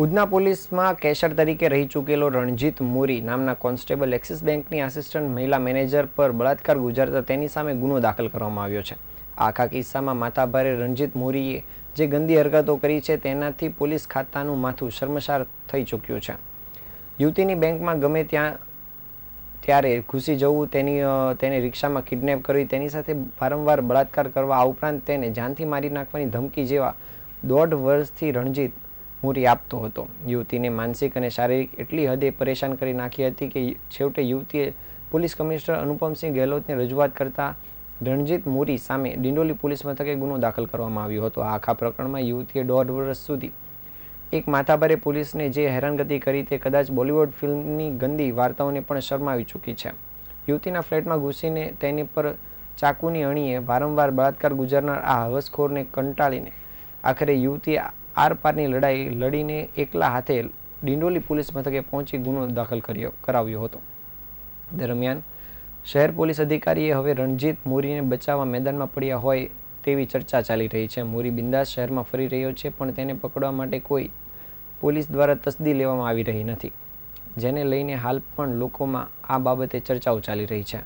ઉધના પોલીસમાં કેશર તરીકે રહી ચૂકેલો રણજીત મોરી નામના કોન્સ્ટેબલ એક્સિસ બેંકની આસિસ્ટન્ટ મહિલા મેનેજર પર બળાત્કાર ગુજારતા તેની સામે ગુનો દાખલ કરવામાં આવ્યો છે. આખા કિસ્સામાં માથાભારે રણજીત મોરીએ જે ગંદી હરકતો કરી છે તેનાથી પોલીસ ખાતાનું માથું શર્મસાર થઈ ચૂક્યું છે. યુવતીની બેંકમાં ગમે ત્યાં, ત્યારે ઘૂસી જવું, તેની તેને રિક્ષામાં કિડનેપ કરવી તેની સાથે વારંવાર બળાત્કાર કરવા આ ઉપરાંત તેને જાનથી મારી નાખવાની ધમકી જેવા દોઢ વર્ષથી રણજીત મૂરી આપતો હતો. યુવતીને માનસિક અને શારીરિક એટલી હદે પરેશાન કરી નાખી હતી કે છેવટે યુવતીએ પોલીસ કમિશનર અનુપમસિંહ ગેહલોતને રજૂઆત કરતા રણજીત મોરી સામે ડિંડોલી પોલીસ મથકે ગુનો દાખલ કરવામાં આવ્યો હતો. આખા પ્રકરણમાં યુવતીએ દોઢ વર્ષ સુધી એક માથાભારે પોલીસને જે હેરાનગતિ કરી તે કદાચ બોલિવૂડ ફિલ્મની ગંદી વાર્તાઓને પણ શરમાવી ચૂકી છે. યુવતીના ફ્લેટમાં ઘૂસીને તેની પર ચાકુની અણીએ વારંવાર બળાત્કાર ગુજારનાર આ હવસખોરને કંટાળીને આખરે યુવતીએ આર પારની લડાઈ લડીને એકલા હાથે ડિંડોલી પોલીસ મથકે પહોંચી ગુનો દાખલ કર્યો, કરાવ્યો હતો. દરમિયાન શહેર પોલીસ અધિકારીએ હવે રણજીત મોરીને બચાવવા મેદાનમાં પડ્યા હોય તેવી ચર્ચા ચાલી રહી છે. મોરી બિંદાસ શહેરમાં ફરી રહ્યો છે, પણ તેને પકડવા માટે કોઈ પોલીસ દ્વારા તસદી લેવામાં આવી રહી નથી, જેને લઈને હાલ પણ લોકોમાં આ બાબતે ચર્ચાઓ ચાલી રહી છે.